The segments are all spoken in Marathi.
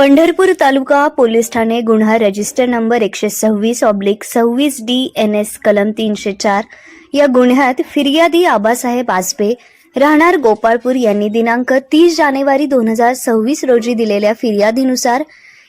पंढरपूर तालुका पोलीस ठाणे गुन्हा रजिस्टर नंबर एकशे सव्वीस ऑब्लिक सव्वीस डी एन एस कलम तीनशे चार या गुन्ह्यात फिर्यादी आबासाहेब आसबे राहणार गोपाळपूर यांनी दिनांक तीस जानेवारी दोन हजार सव्वीस रोजी दिलेल्या फिर्यादीनुसार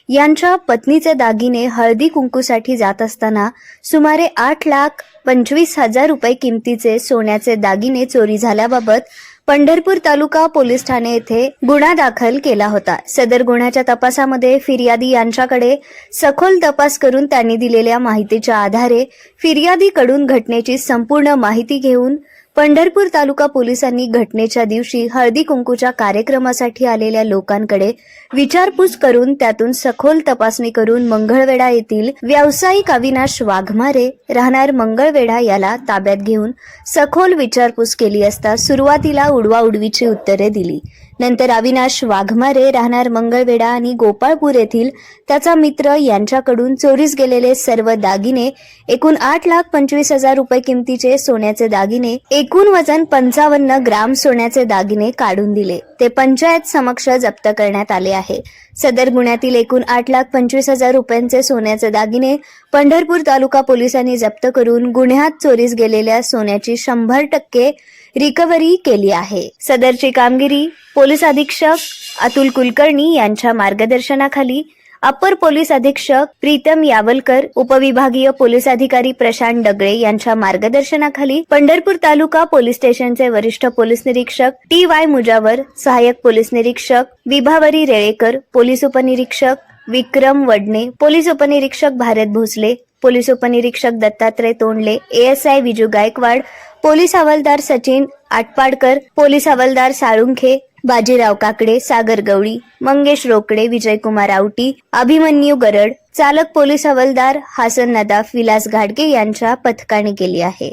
यांच्या पत्नीचे दागिने हळदी कुंकूसाठी जात असताना सुमारे आठ लाख पंचवीस हजार रुपये किमतीचे सोन्याचे दागिने चोरी झाल्याबाबत पंढरपूर तालुका पोलीस ठाणे येथे गुन्हा दाखल केला होता. सदर गुन्ह्याच्या तपासामध्ये फिर्यादी यांच्याकडे सखोल तपास करून त्यांनी दिलेल्या माहितीच्या आधारे फिर्यादीकडून घटनेची संपूर्ण माहिती घेऊन पंढरपूर तालुका पोलिसांनी घटनेच्या दिवशी हळदी कुंकूच्या कार्यक्रमासाठी आलेल्या लोकांकडे विचारपूस करून त्यातून सखोल तपासणी करून मंगळवेढा येथील व्यावसायिक अविनाश वाघमारे राहणार मंगळवेढा याला ताब्यात घेऊन सखोल विचारपूस केली असता सुरुवातीला उडवाउडवीची उत्तरे दिली. नंतर अविनाश वाघमारे राहणार मंगळवेढा आणि गोपाळपूर येथील त्याचा मित्र यांच्याकडून चोरीस गेलेले सर्व दागिने एकूण आठ लाख पंचवीस हजार रुपये किमतीचे सोन्याचे दागिने एकूण वजन पंचावन्न ग्राम सोन्याचे दागिने काढून दिले. ते पंचायत समक्ष जप्त करण्यात आले आहे. सदर गुन्ह्यातील एकूण आठ लाख पंचवीस हजार रुपयांचे सोन्याचे दागिने पंढरपूर तालुका पोलिसांनी जप्त करून गुन्ह्यात चोरीस गेलेल्या सोन्याची शंभर टक्के रिकव्हरी केली आहे. सदरची कामगिरी पोलीस अधीक्षक अतुल कुलकर्णी यांच्या मार्गदर्शनाखाली अपर पोलीस अधीक्षक प्रीतम यावलकर उपविभागीय पोलीस अधिकारी प्रशांत डगळे यांच्या मार्गदर्शनाखाली पंढरपूर तालुका पोलीस स्टेशनचे वरिष्ठ पोलीस निरीक्षक टी वाय मुजावर सहाय्यक पोलीस निरीक्षक विभावरी रेळेकर पोलीस उपनिरीक्षक विक्रम वडणे पोलीस उपनिरीक्षक भारत भोसले पोलीस उपनिरीक्षक दत्तात्रय तोंडले एएसआय विजू गायकवाड पोलीस हवालदार सचिन आटपाडकर पोलीस हवालदार साळुंखे बाजीराव काकडे सागर गवळी मंगेश रोकडे विजयकुमार आवटी अभिमन्यू गरड चालक पोलीस हवालदार हासन नदाफ विलास घाडगे यांच्या पथकाने केली आहे.